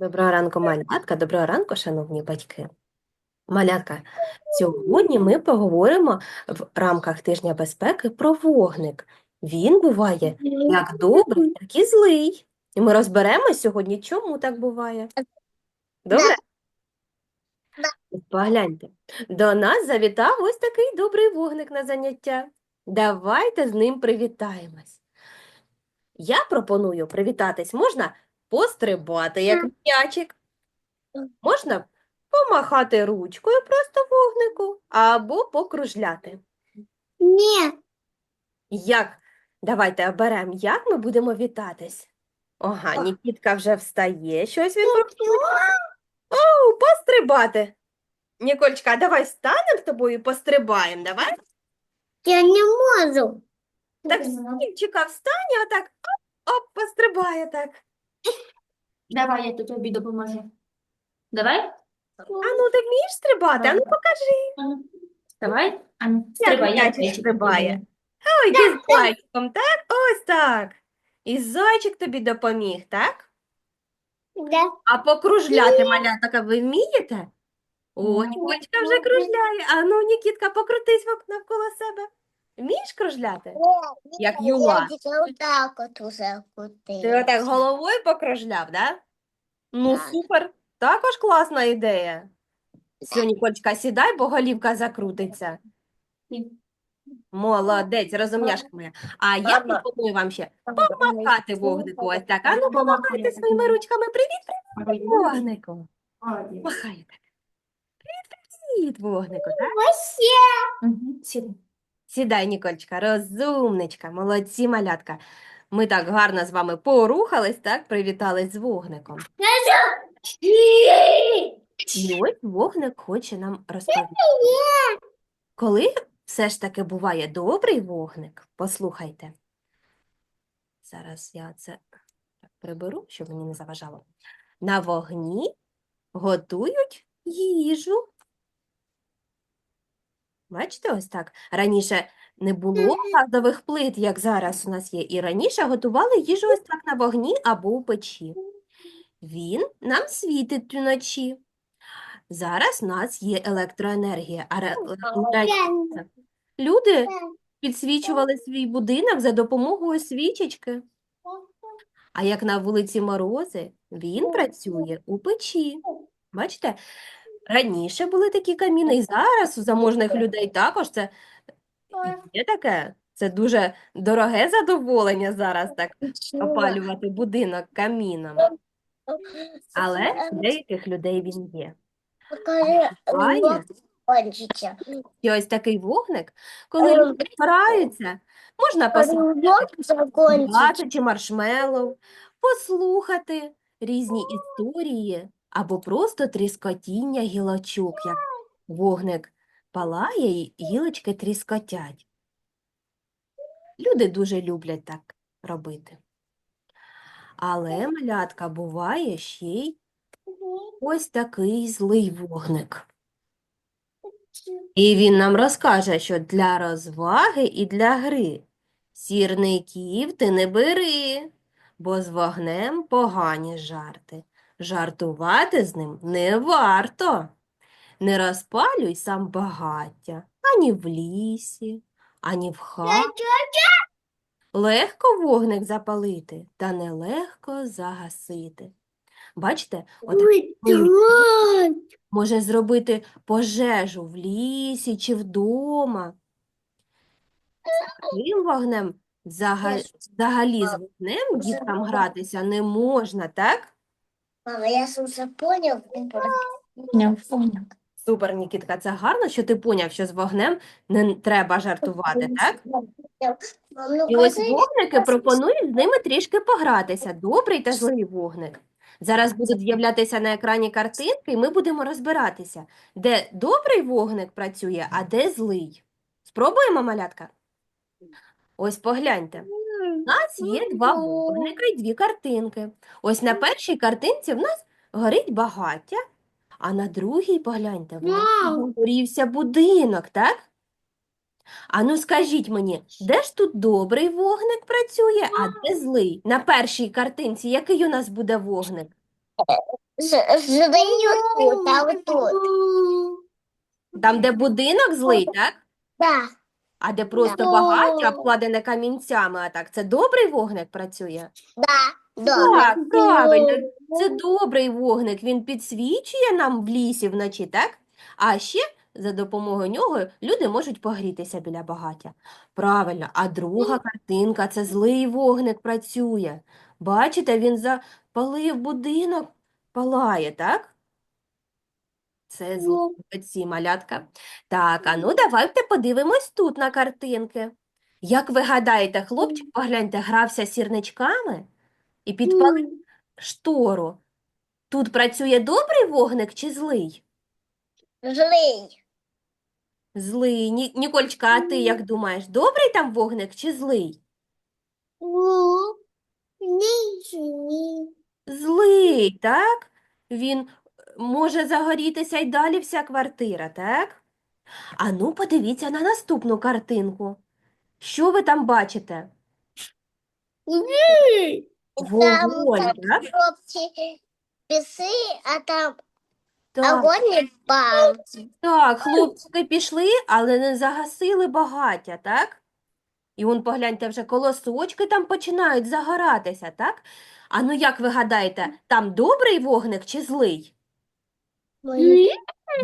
Доброго ранку, малятка. Доброго ранку, шановні батьки. Малятка, сьогодні ми поговоримо в рамках тижня безпеки про вогник. Він буває як добрий, так і злий. І ми розберемось сьогодні, чому так буває. Добре? Погляньте, до нас завітав ось такий добрий вогник на заняття. Давайте з ним привітаємось. Я пропоную привітатись можна пострибати, як м'ячик. Можна помахати ручкою просто вогнику або покружляти. Ні, Як? Давайте оберемо, як ми будемо вітатись. Ага, Нікітка вже встає, щось він Оу, пострибати. Нікольчка, давай станемо з тобою і пострибаємо, давай? я не можу. Так, Стільчика встань, і отак, оп, оп, пострибає так. Давай, я тут тобі допоможу. Давай? А ну, ти вмієш стрибати? А ну, покажи. Давай. Ану, Як стрибай, я стрибає. тобі. Ой, ти з зайчиком, так? Ось так. І зайчик тобі допоміг, так? Да. А покружляти, малятка, ви вмієте? О, Ні. Ніколечка вже кружляє. А ну, Нікітка, покрутись навколо себе. Вмієш кружляти? Як юла. Я отак от уже Ти отак головою покружляв, да? Ну, Так. супер. Також класна ідея. Все, Ніколечка, сідай, бо голівка закрутиться. Молодець, розумняшка моя. А я Мама. пропоную вам ще помахати вогнику ось так. А ну, помахайте своїми ручками. Привіт, привіт, вогнику. Махай так. Привіт, привіт, вогнику, так? Сідай. Сідай, Нікольчка, розумничка, молодці, малятка. Ми так гарно з вами порухались, так, привітались з вогником. І ось вогник хоче нам розповісти. Коли все ж таки буває добрий вогник, послухайте. Зараз я це приберу, щоб мені не заважало. На вогні готують їжу. Бачите, ось так. Раніше не було газових плит, як зараз у нас є, і раніше готували їжу ось так на вогні або у печі. Він нам світить вночі. Зараз у нас є електроенергія, а раніше люди підсвічували свій будинок за допомогою свічечки. А як на вулиці морози, він працює у печі. Бачите, раніше були такі каміни, і зараз у заможних людей також це є таке. Це дуже дороге задоволення зараз так опалювати будинок каміном. Але у деяких людей він є. Буває. І ось такий вогник, коли люди збираються, можна закончиться. чи маршмеллоу, послухати різні історії або просто тріскотіння гілочок, як вогник палає і гілочки тріскотять. Люди дуже люблять так робити. Але, малятка, буває ще й ось такий злий вогник. І він нам розкаже, що для розваги і для гри сірників ти не бери, бо з вогнем погані жарти. Жартувати з ним не варто. Не розпалюй сам багаття ані в лісі, ані в хаті. Легко вогник запалити, та нелегко загасити. Бачите, от може зробити пожежу в лісі чи вдома. З таким вогнем взага- взагалі з вогнем діткам гратися не можна, так? Мама, я ж уже понял. Не понял. Супер, Нікітка, це гарно, що ти поняв, що з вогнем не треба жартувати, так? Мам, ну І ось кажи, вогники пропонують з ними трішки погратися. Добрий та злий вогник. Зараз будуть з'являтися на екрані картинки, і ми будемо розбиратися, де добрий вогник працює, а де злий. Спробуємо, малятка? Ось погляньте. У нас є два вогника і дві картинки. Ось на першій картинці в нас горить багаття, а на другій, погляньте, в нас Вау! загорівся будинок, так? А ну скажіть мені, де ж тут добрий вогник працює, а де злий? На першій картинці який у нас буде вогник? Задаю тут, а вот тут. Там, де будинок злий, так? Да. А де просто багаття обкладене камінцями, а так, це добрий вогник працює? Да. Да. Так, правильно. Це добрий вогник. Він підсвічує нам в лісі вночі, так? А ще за допомогою нього люди можуть погрітися біля багаття. Правильно. А друга картинка це злий вогник працює. Бачите, він запалив будинок, палає, так? Це злий ці малятка. Так, а ну давайте подивимось тут на картинки. Як ви гадаєте, хлопчик, погляньте, грався сірничками і підпалив штору. Тут працює добрий вогник чи злий? Злый. Злий. Ні, Нікольчка, а ти як думаєш, добрий там вогник чи злий? Злий, так? Він може загорітися й далі вся квартира, так? А ну, подивіться на наступну картинку. Що ви там бачите? Там Вогонь, как так? писы, а там Так, огонь и пал. так, хлопчики пішли, але не загасили багаття, так? І он, погляньте, вже колосочки там починають загоратися, так? А ну як ви гадаєте, там добрий вогник чи злий?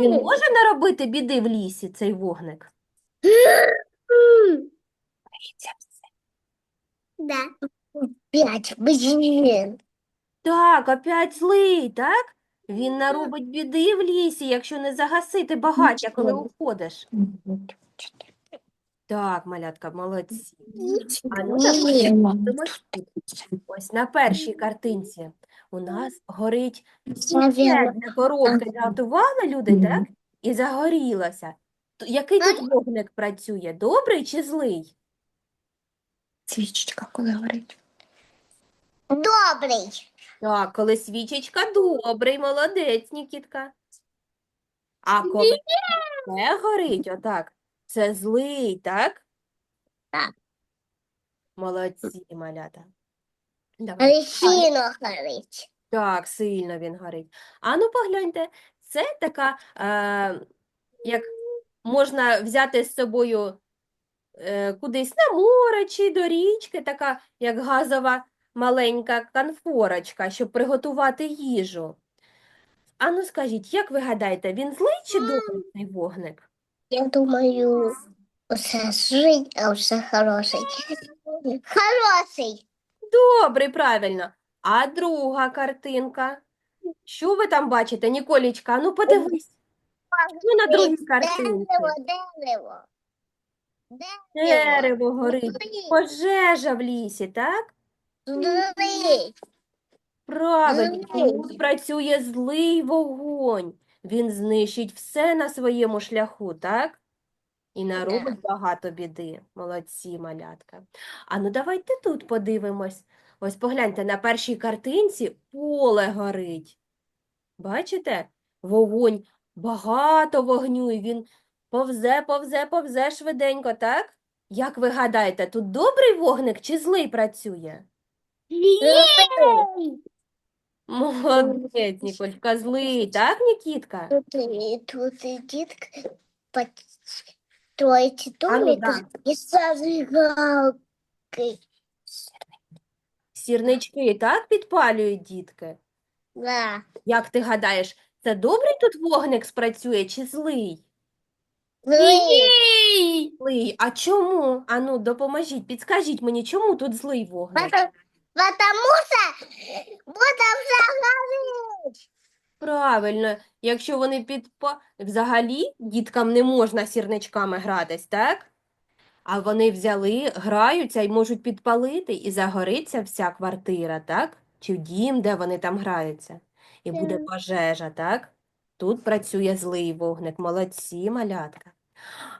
Він може наробити біди в лісі, цей вогник? Да. Пять, блин. Так, опять злий, так? Він наробить біди в лісі, якщо не загасити багаття, коли уходиш. Так, малятка, молодці. А ну, давайте. Ось на першій картинці у нас горить Наверное. П'ять коробки люди, так? І загорілося. То Який тут вогник працює? Добрий чи злий? Свічечка, коли горить. Добрый. Так, коли свічечка добрий, молодець, Нікітка. А коли не горить, отак, це злий, так? Так. Молодці, малята. Давай. Але сильно горить. Так, сильно він горить. А ну погляньте, це така, е, як можна взяти з собою е, кудись на море чи до річки, така як газова маленька конфорочка, щоб приготувати їжу. А ну скажіть, як ви гадаєте, він злий чи добрий цей вогник? Я думаю, усе жить, а усе хороший. Хороший. Добрий, правильно. А друга картинка? Що ви там бачите, Ніколічка? Ну подивись. Що на другій картинці? Дерево, дерево. Дерево горить. Пожежа в лісі, так? Злий. Правильно, тут працює злий вогонь. Він знищить все на своєму шляху, так? І наробить багато біди. Молодці, малятка. А ну давайте тут подивимось. Ось погляньте, на першій картинці поле горить. Бачите? Вогонь, багато вогню, і він повзе, повзе, повзе швиденько, так? Як ви гадаєте, тут добрий вогник чи злий працює? Злий. Молодець, Ніколька, злий, так, Нікітка? Тут, тут сидит строить А ну да. и со зажигалкой. Сірнички, так, підпалюють дітки? Да. Як ти гадаєш, це добрий тут вогник спрацює чи злий? Злый. Злий. А чому? Ану, допоможіть, підскажіть мені, чому тут злий вогник? Потому, потому что будем загореть. Правильно, якщо вони підпа... Взагалі діткам не можна сірничками гратись, так? А вони взяли, граються і можуть підпалити, і загориться вся квартира, так? Чи дім, де вони там граються. І буде пожежа, так? Тут працює злий вогник. Молодці, малятка.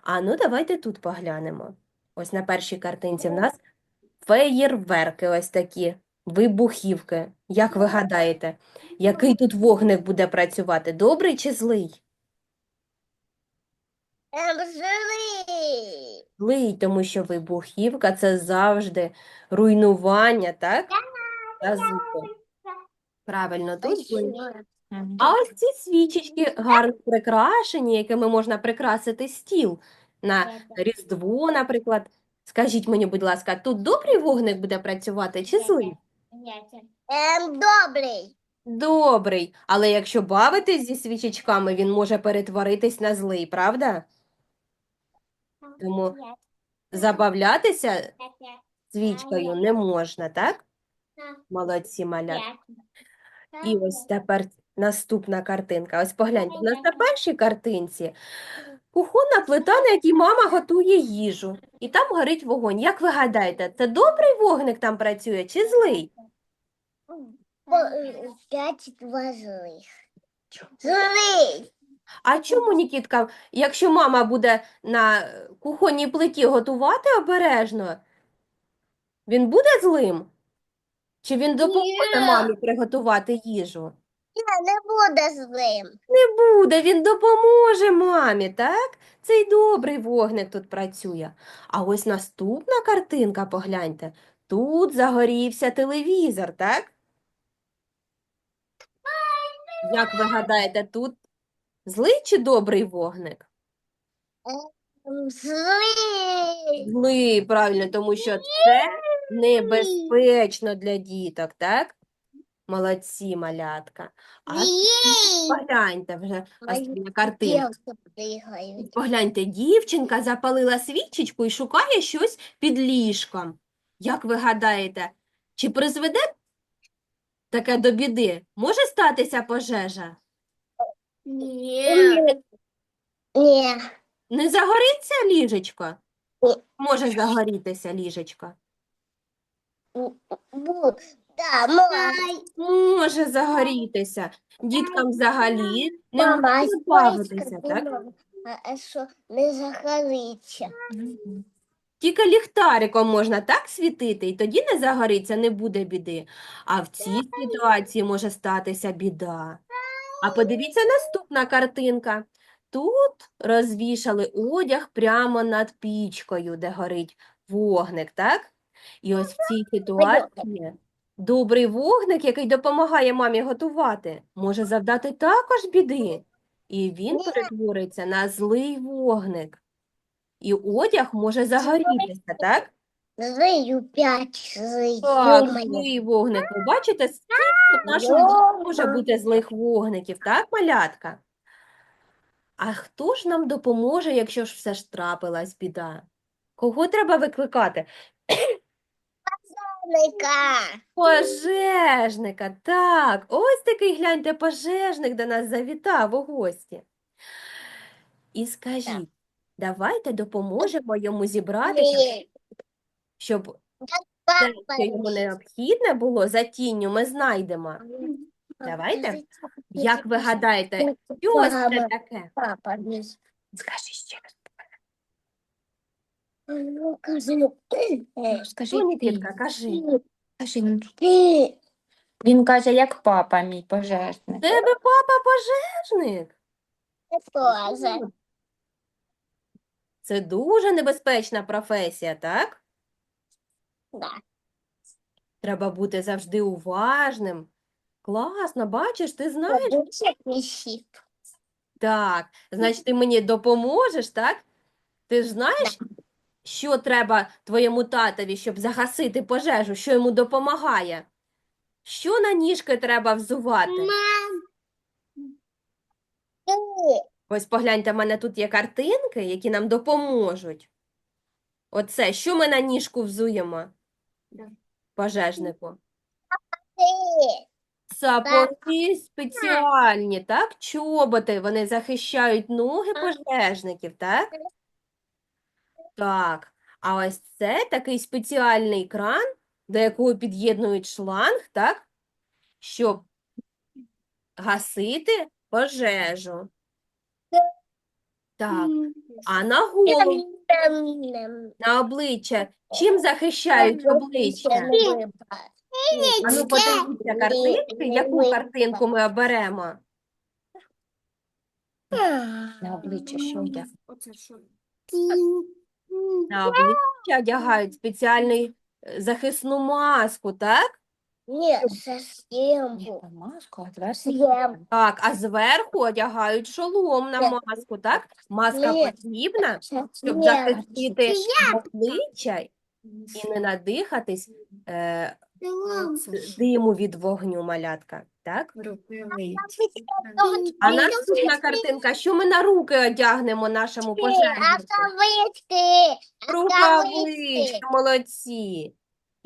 А ну давайте тут поглянемо. Ось на першій картинці в нас феєрверки ось такі, вибухівки. Як ви гадаєте, який тут вогник буде працювати? Добрий чи злий? Эм, злый. Злий, тому що вибухівка це завжди руйнування, так? Та. Правильно, тут злий. А ось ці свічечки гарно прикрашені, якими можна прикрасити стіл на Різдво, наприклад. Скажіть мені, будь ласка, тут добрий вогник буде працювати чи злий? Ем, добрий. Добрий. Але якщо бавитись зі свічечками, він може перетворитись на злий, правда? Тому забавлятися свічкою не можна, так? Молодці, малята. І ось тепер наступна картинка. Ось погляньте, у нас на першій картинці кухонна плита, на якій мама готує їжу. І там горить вогонь. Як ви гадаєте, це добрий вогник там працює чи злий? Е, П'ять два злих. Злий. А чому, Нікітка, якщо мама буде на кухонній плиті готувати обережно, він буде злим? Чи він допоможе Ні. мамі приготувати їжу? Ні, не буде злим. Не буде, він допоможе мамі, так? Цей добрий вогник тут працює. А ось наступна картинка, погляньте. Тут загорівся телевізор, так? Як ви гадаєте, тут злий чи добрий вогник? Ем, Злий. Злий, правильно, тому що це небезпечно для діток, так? Молодці, малятка. А погляньте вже остання картинка. Погляньте, дівчинка запалила свічечку і шукає щось під ліжком. Як ви гадаєте, чи призведе таке до біди? Може статися пожежа? Ні. Ні. Не загориться ліжечко? Ні. Може загорітися ліжечко? Бу. Да. Може загорітися. Діткам взагалі не можна бавитися, так? А а що не загориться? Тільки ліхтариком можна так світити, і тоді не загориться, не буде біди. А в цій ситуації може статися біда. А подивіться наступна картинка. Тут розвішали одяг прямо над пічкою, де горить вогник, так? І ось в цій ситуації добрий вогник, який допомагає мамі готувати, може завдати також біди. І він перетвориться на злий вогник. І одяг може загорітися, так? Злию п'ять злий. Так, злий вогник. Ви бачите, скільки в нашому житті може бути злих вогників, так, малятка? А хто ж нам допоможе, якщо ж все ж трапилась біда? Кого треба викликати? Ника. Пожежника, так. Ось такий, гляньте, пожежник до нас завітав у гості. І скажіть, давайте допоможемо йому зібратися, щоб те, що йому необхідне було за тінню, ми знайдемо. Давайте. Як ви гадаєте, що це таке? Папа, Скажи ще раз. Ну, кажи, ну, е, Скажи Нікітка, кажи. скажи, ну, він каже, як папа мій пожежник. Тебе папа пожежник? Це теж. Це дуже небезпечна професія, так? Да. Треба бути завжди уважним. Класно, бачиш, ти знаєш? Так, значить, ти мені допоможеш, так? Ти ж знаєш, що треба твоєму татові, щоб загасити пожежу, що йому допомагає? Що на ніжки треба взувати? Мам. Ось погляньте, в мене тут є картинки, які нам допоможуть. Оце, що ми на ніжку взуємо? Да. Пожежнику. Сапоги спеціальні, так? Чоботи, вони захищають ноги пожежників, так? Так. А ось це такий спеціальний кран, до якого під'єднують шланг, так? Щоб гасити пожежу. Так. А на голову, на обличчя, чим захищають обличчя? А ну подивіться картинки, яку картинку ми оберемо? На обличчя що я? На обличчя одягають спеціальний е, захисну маску, так? Нет, совсем. Ні, маску, а зверху Шлем. Так, а зверху одягають шолом на Ні. маску, так? Маска Ні. потрібна, щоб захистити обличчя і не надихатись е, диму від вогню, малятка. Так? А наступна картинка, що ми на руки одягнемо нашому пожежнику? Рукавички. Рукавички, молодці.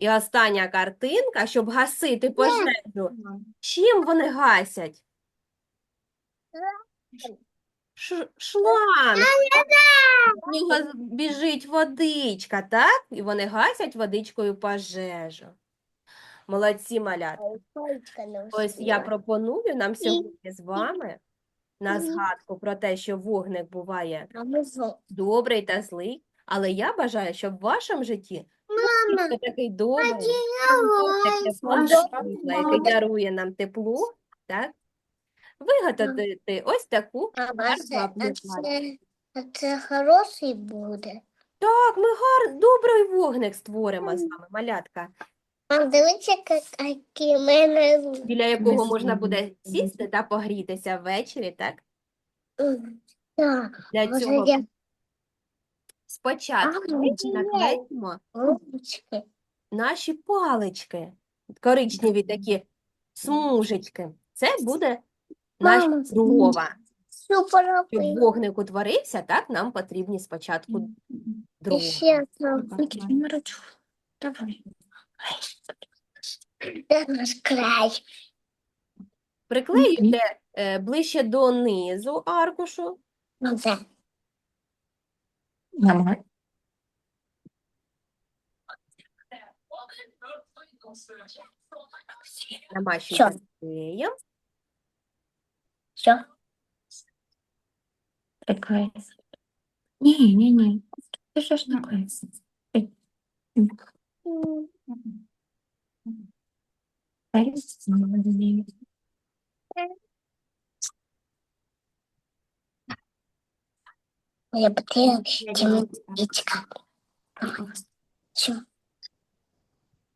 І остання картинка, щоб гасити пожежу. Чим вони гасять? Ш- Шланг. В нього біжить водичка, так? І вони гасять водичкою пожежу. Молодці, малятка. Ось я пропоную нам сьогодні з вами на згадку про те, що вогник буває добрий та злий, але я бажаю, щоб в вашому житті Мама, був такий добрий, сонце який дарує нам тепло, так? Виготовити ось таку Мама, гарну це, аплікацію. це, це хороший буде. Так, ми гар... добрий вогник створимо з вами, малятка, Мам, дивіться, як- які в мене руки. біля якого можна буде сісти та погрітися ввечері, так? Так, Для може цього я спочатку А, ми ні. наклеїмо ручки. наші палички, коричневі такі смужечки. Це буде наша дрова. Щоб вогник утворився, так, нам потрібні спочатку дрова. Ще. Давай. Де наш край? Приклеюйте е, ближче донизу аркушу, Ну, це. Мама. намащуйте клеєм. Що? Приклеїв. Ні, ні, ні. Ти що ж таке? Ей. Ей. Я потеряла темничка. Що?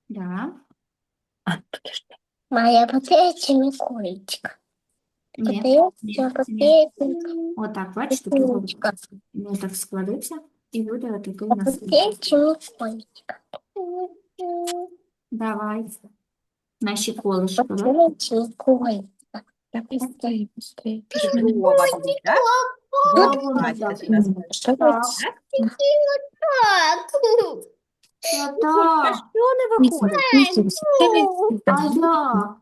Да. А, подожди. Моя потеряла темничка. Ні, Потеряла, ні, я ні. потеряла Отак, бачите, кругом темничка. він так складився і буде отакий у нас. Потеряла темничка. Давай. Наші колишки. да? Потеряла темничка. Я быстрее, быстрее. Ти ж мене Дрова будуть, так? Дрова, Вогник, бачите, так. у нас Що Так. Так. Та що не виходить? А як?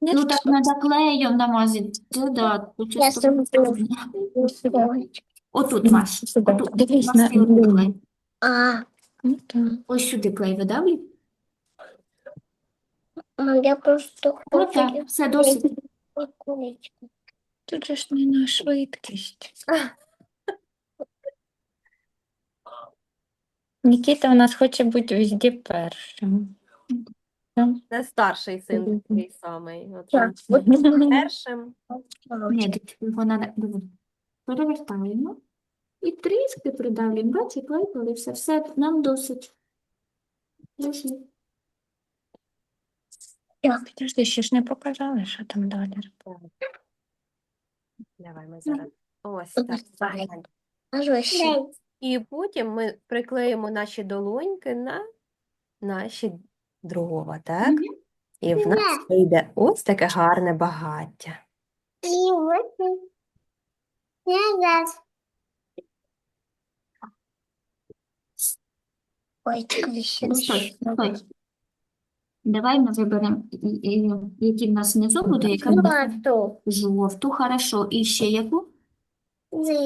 Ну так треба клеєм намазати. Це да, тут Я. Отут, Маш. Отут. Дивись на клей. А, Ну. Ось сюди клей видавлю. я просто Ну хочу так, все досить. Тут же ж не на швидкість. Нікіта у нас хоче бути везде першим. Це старший син такий самий. От Так, він першим. Ні, вона. Перевертаємо. І трішки придавлюємо. Бачиш, клей полився. Все, нам досить. Досить. Підожди, ще ж не показали, що там далі. Давай ми зараз. Ось так. І потім ми приклеїмо наші долоньки на наші дрова, так? І в нас вийде ось таке гарне багаття. Ой, так ще Ну, стой. Давай ми виберемо, і- і- який в нас внизу буде, яка в нас Жовту. жовту, хорошо. І ще яку? Ні.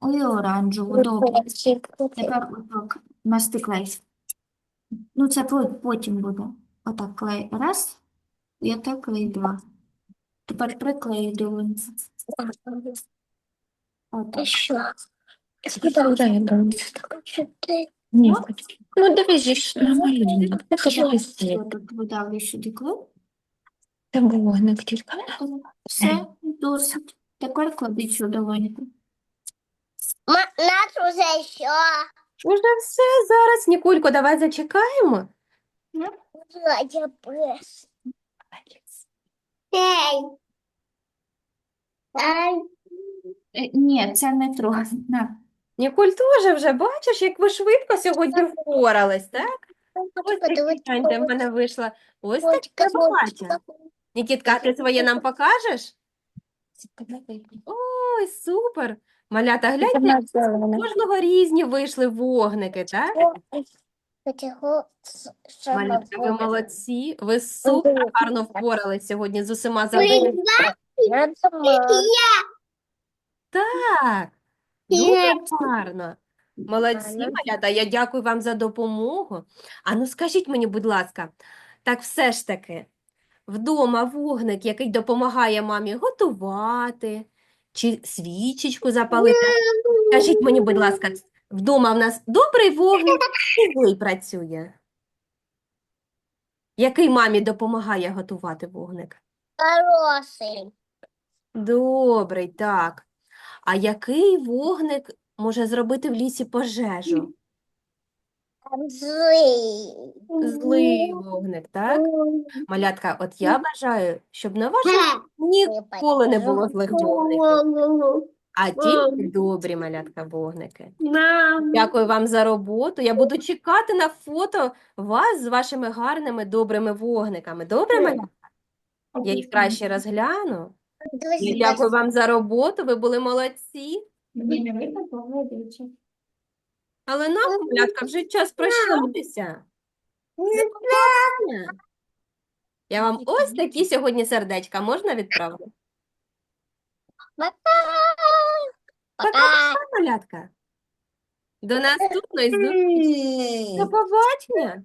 Ой, оранжеву, добре. Тепер отак, масти клей. Ну, це по- потім буде. Отак клей раз, і отак клей два. Тепер приклею долоньку. Отак. Що? Куди я дивлюся? Чотири. Ні, ну дивись, же ж намалюємо. Видавлю сюди клей. це вогник тільки. Все, досить. Тепер клади цю долоньку. Нас уже що? Уже все зараз, Нікулько, давай зачекаємо. Я пес. Ей. Ай. Е, Ні, це не. На. Ніколь теж вже бачиш, як ви швидко сьогодні впорались, так? Ось такі, гляньте, в мене вийшла ось така собача. Нікітка, ти своє нам покажеш? Ой, супер! Малята, гляньте, з кожного різні вийшли вогники, так? Малятка, ви молодці, ви супер гарно впорались сьогодні з усіма завданнями. Так, дуже гарно. Молодці, малята, я дякую вам за допомогу. А ну скажіть мені, будь ласка, так все ж таки, вдома вогник, який допомагає мамі готувати, чи свічечку запалити? Скажіть мені, будь ласка, вдома в нас добрий вогник злий працює? Який мамі допомагає готувати вогник? Хороший. Добрий, так. А який вогник може зробити в лісі пожежу? Злий. Злий вогник, так? Малятка, от я бажаю, щоб на вашому ніколи не було злих вогників, а тільки добрі, малятка, вогники. Дякую вам за роботу. Я буду чекати на фото вас з вашими гарними, добрими вогниками. Добре, малятка? Я їх краще розгляну. Я дякую вам за роботу, ви були молодці. Але нам, малятка, вже час прощатися. Побачення. Я вам ось такі сьогодні сердечка можна відправити? Пока. Пока, малятка. До наступної зустрічі. До побачення.